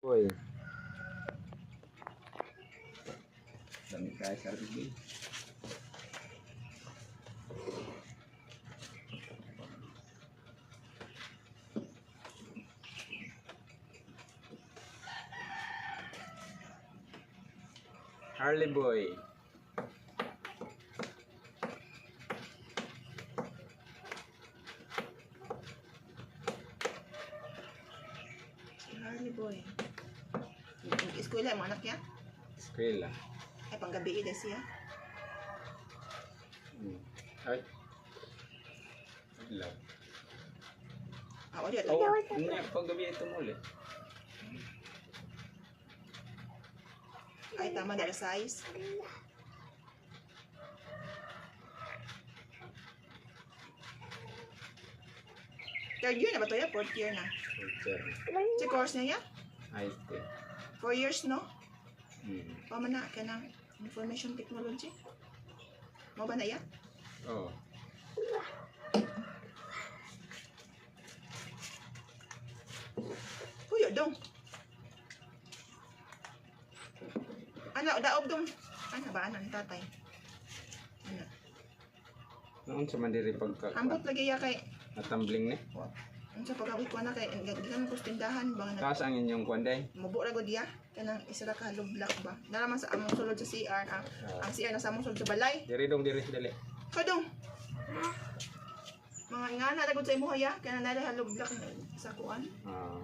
Uy. Dami tayo sa rugby. Harley Boy. Harley boy. Eskwela mo anak niya? Eskwela. Ay panggabi ida siya. Hmm. Ay. Love. Ah, wala Oh, oh. hindi pag gabi ito muli. Ay tama na size. Third year na ba to ya? Fourth year na. Culture. Si course niya ya? IT. Four years no? Hmm. Pama na ka ng information technology. Mo ba na ya? Oh. Kuya dong. Ano, daog dong. Ano ba? Ano tatay? Ano? Noon sa mandiri pagka Ambot lagi ya kay natambling ni. Ang sa pagawit ko na kay gikan ko sa tindahan ba nga Taas ang inyong kwanday. mubo ra gud ya kanang isa ra ka lublak ba. Nalaman sa among sulod sa CR ang ang CR nasa among sulod sa balay. Diri dong diri dali. Kadong. Mga ingana ra gud sa imo ya kanang nala halublak sa kuan. Ah.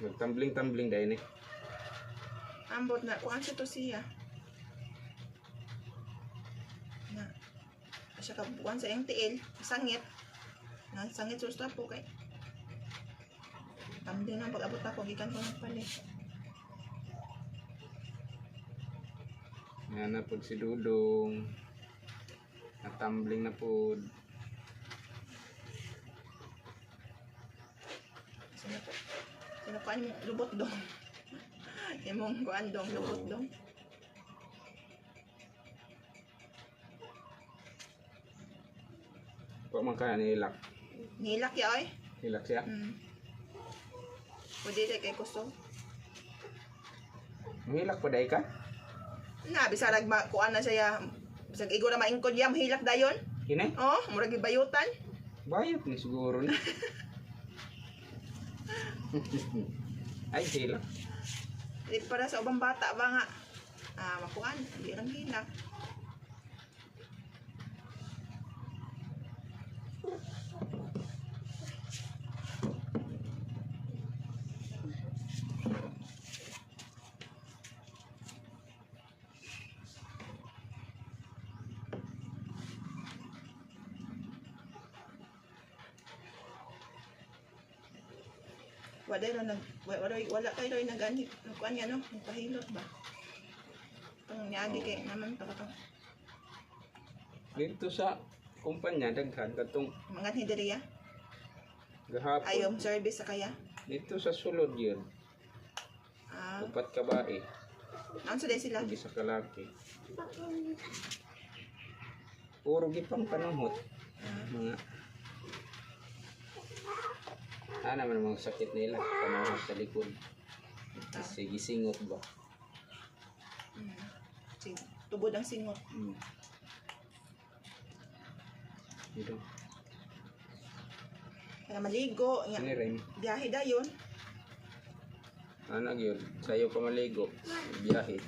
Nagtambling-tambling dahil ni. Ambot na kuan siya to siya. Siya ka kuan sa MTL, sangit. Na sangit sa po kay Tamdi na pag-abot ako, gikan ko ng palit. Nga na po si Dudong. Natambling na po. Sino po? Sino kuan mo? Lubot dong. Imong kuan dong, lubot dong. Huwag man kaya nilak. Nilak ya oy. Nilak siya. Hmm. Pwede rin kay gusto. Nilak pa dahil ka? Na, bisarag ma kuan na siya. Bisag igo na maingkod ya, mahilak dayon. Kini? Oh, murag bayutan. Bayot ni siguro na. Ay, hilak. Di para sa ubang bata ba nga. Ah, makuan, di lang hilak. Wala rin nag wala wala kayo rin nagani kuan nga no, nagpahilot ba. Tong niagi kay naman to katong Dito sa kumpanya, daghan katong mga hidriya. gahapon. Ayom service sa kaya. Dito sa sulod yun. Ah, Upat ka ba eh. naan sa sila? Hindi sa kalaki. Puro gipang panuhot. Ah, Mga ano naman mga sakit nila. Panuhot sa likod. Sige, singot ba? mm. Sige, tubod ang singot. Hmm. Dito. Kaya maligo, nga Ini rin. biyahe dayon. Ano yun? Sa'yo pa maligo. Biyahe.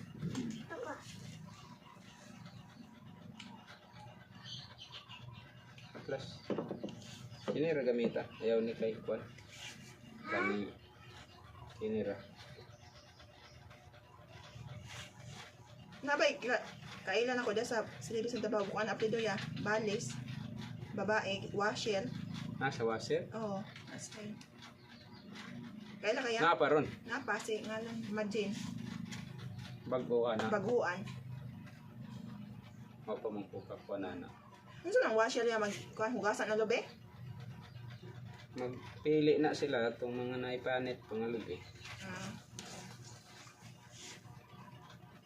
Atlas. Kinira gamita. Ayaw ni kay Kwan. Kami. Kinira. Nabay ka, kailan ako da sa silibis ng Davao kuan apelyido ya, Balis. Babae, washer. Ah, sa washer? Oo, that's fine. Kailan kaya? Nga pa ron. Napasi nga lang, imagine, Bago na. baguan. Mapamangkukap pa na na. Ano sa nang washer ya mag kuan hugasan ng lobe? Magpili na sila itong mga naipanit pangalubi. Ah.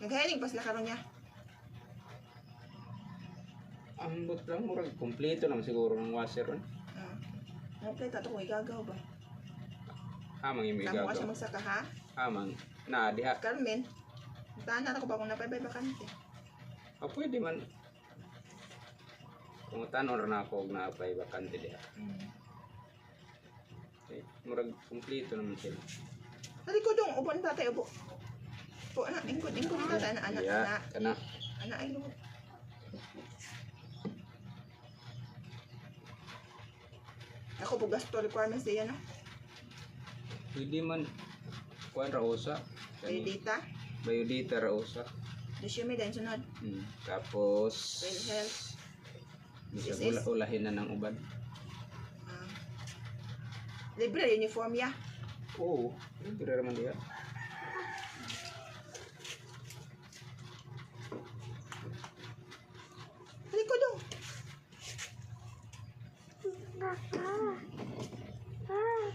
Naghaling pa sila karon niya. Ambot lang, murag kompleto lang siguro ng washer ron. Ah. Mga play tato kung igagaw ba? Amang yung Tamo ka siya igagaw. magsaka ha? Amang. Na, diha. Carmen, tahanan ako ba kung napaybay bakante? Ah, pwede man. Kung tanong na ako og naapay bakante diha. Mm. Okay. Murag kumpleto naman sila. Dali ko dong, upo ni tatay, upo. Upo, anak, ingkod, ingkod ni tatay, anak, anak, Diha, anak, anak, ay luhod. Ako po gasto requirements diyan, no? Pwede man. Kuan ra usa. Kay Kani, data, Biodata ra usa. resume din sunod. Hmm. Tapos Well health, bisa ula ulahin na ng uban. Ah. libre uniform ya. Oo. Libre raman diha. Dali ko dong.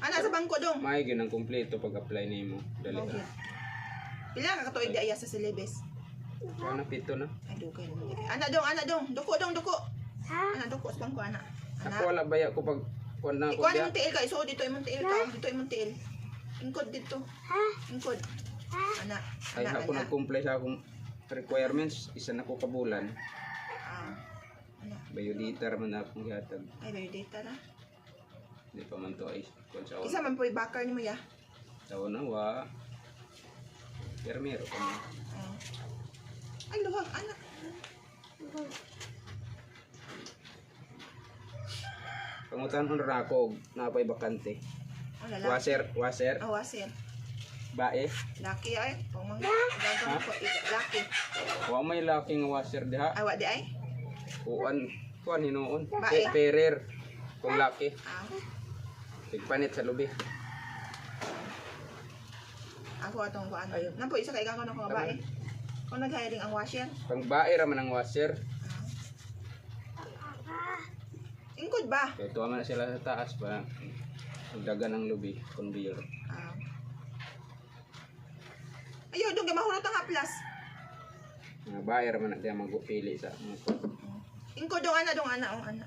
Anak sa bangko dong. May gyud ang kumpleto pag apply nimo. Dali Okay. ra. Pila ka katuig di aya sa syllabus? Kuan na pito na. Ay, dugay naman. yan. Anak dong, anak dong. Duko dong, duko. Anak duko sa bangko, anak. Ako Anak. wala baya ko pag kuan na ako Ikuha diha. mong tiil ka. Iso dito imong tiil ka. Dito imong tiil. Ingkod dito. Ingkod. Anak. Ay Anak, ako anak. nag-comply sa akong requirements isa na ko kabulan. Ah. Anak. Biodata na akong gihatag. Ay, may data na. Di pa man to ay kuan sa Isa man po bakar ni mo ya. Taon na wa. Pero meron pa man. Ah. Ay, luhang anak. Pangutan ko na ako og napay bakante. Ang lalaki. Washer, washer, Ah, wasir. bae. Laki ay. Pang mga. Gagawin ko. Laki. Wa may laki nga washer diha. Ay, wa di ay. Kuan, kuan hinuon. Bae. Pe- Perer. Kung laki. Ah. Tigpanit sa lubi. Ako atong kuan. Nampo isa kay gagawin nga bae. Kung nag-hiring ang washer. Pang bae raman ang washer. Ingkod ba? Kaya tuwa man na sila sa taas pa. Dagan ng lubi. Conveyor. Ah. Ayaw, doon ka mahulot ang haplas. Mga bae raman na diya magpili sa mga. Ingkod dong ana dong ana, oh ana.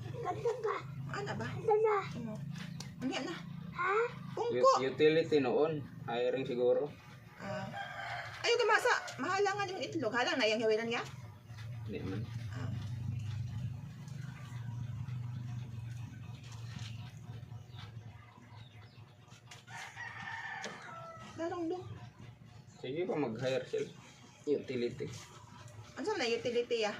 Ana ba? Oo. Ano yan na? Pungko. U- utility noon. Hiring siguro. Ah. Ayaw ka masa. Mahalangan yung itlog. Halang na yung gawiran niya. Hindi man. Ah. Larong dong. Sige pa mag-hire sila. Utility. Ano sa na utility ah?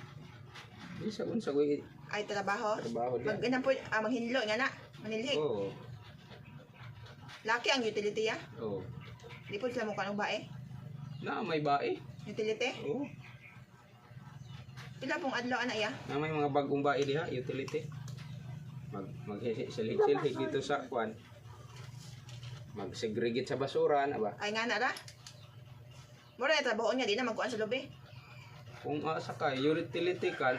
Di sa kung sa kuy Ay trabaho. trabaho Mag ganun po ah, maghinlo nga na. Manilhik. Oo. Laki ang utility ah. Oo. Di po sila mukha ng bae. Na may bae. Utility. Oo. Pila pong adlaw ana ya? Na may mga bagong bae diha, utility. Mag maghisilhig dito sa kwan. Mag-segregate sa basura na ba? Ay nga na ra. Mura na trabaho niya, di na magkuhan sa lobe. Kung asa ka utility ka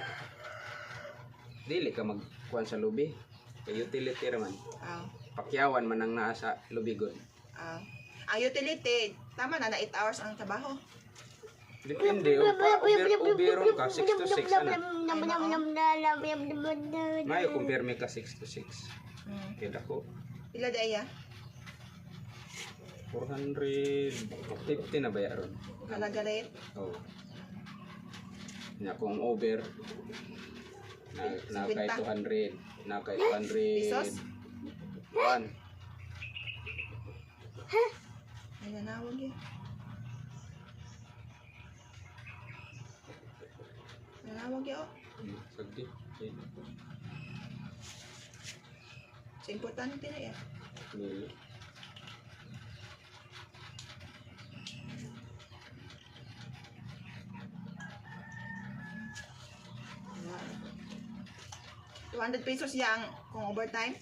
dili ka magkuan sa lubi. Kay utility raman. Ah. Pakyawan man ang naa sa lubi god. ah. ang utility, tama na na 8 hours ang trabaho. Depende o pa ubiron ka 6 to 6 ana. May kumpirme ka 6 to 6. Hmm. Kaya dako Pila di ya? 450 na bayaron. Halaga rate. Oh. Na kung over na, na kay 200, na kay 200. Pesos? One. Ay nanawag yun. Nanawag yun. oh. Sagdi. So, importante na yan. Dili. 200 pesos yang kung overtime.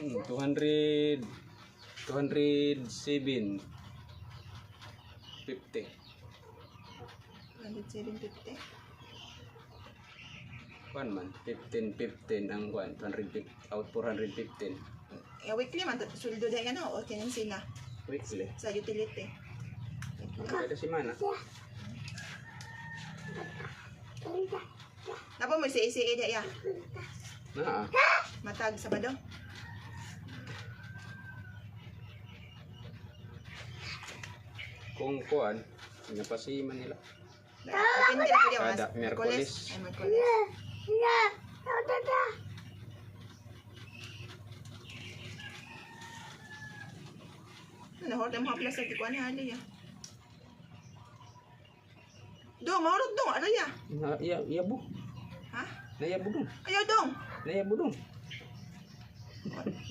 Hmm, 200 207 50 207.50. Kuan man 15 15 ang kuan 250 out 415 Eh, weekly man, sweldo dahil ano, o tinan sila? Weekly. Sa utility. ang kada semana Napa mo si isi dia ya? Naa. Matag sabado. Kung kuan, napasiman nila. Depende ra dia mas. Merkulis. Ay Merkulis. Ya. Ya. Nahol dem haplas sa kuan hali ya. Do, maurot do, ano ya? Ya, ya, ya bu. Nayabo dong. Ayaw dong. Nayabo dong.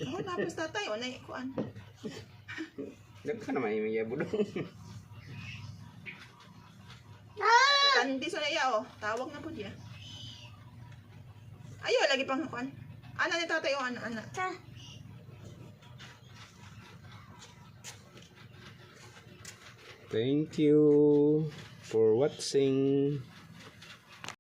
Hold haplas tatay, o nay kuan. Dagka naman yung iyabo dong. Kandi sa naya, oh. Tawag na po diya. Ayaw, lagi pang kuan. Ana ni tatay, o ana, ana. Thank you for watching.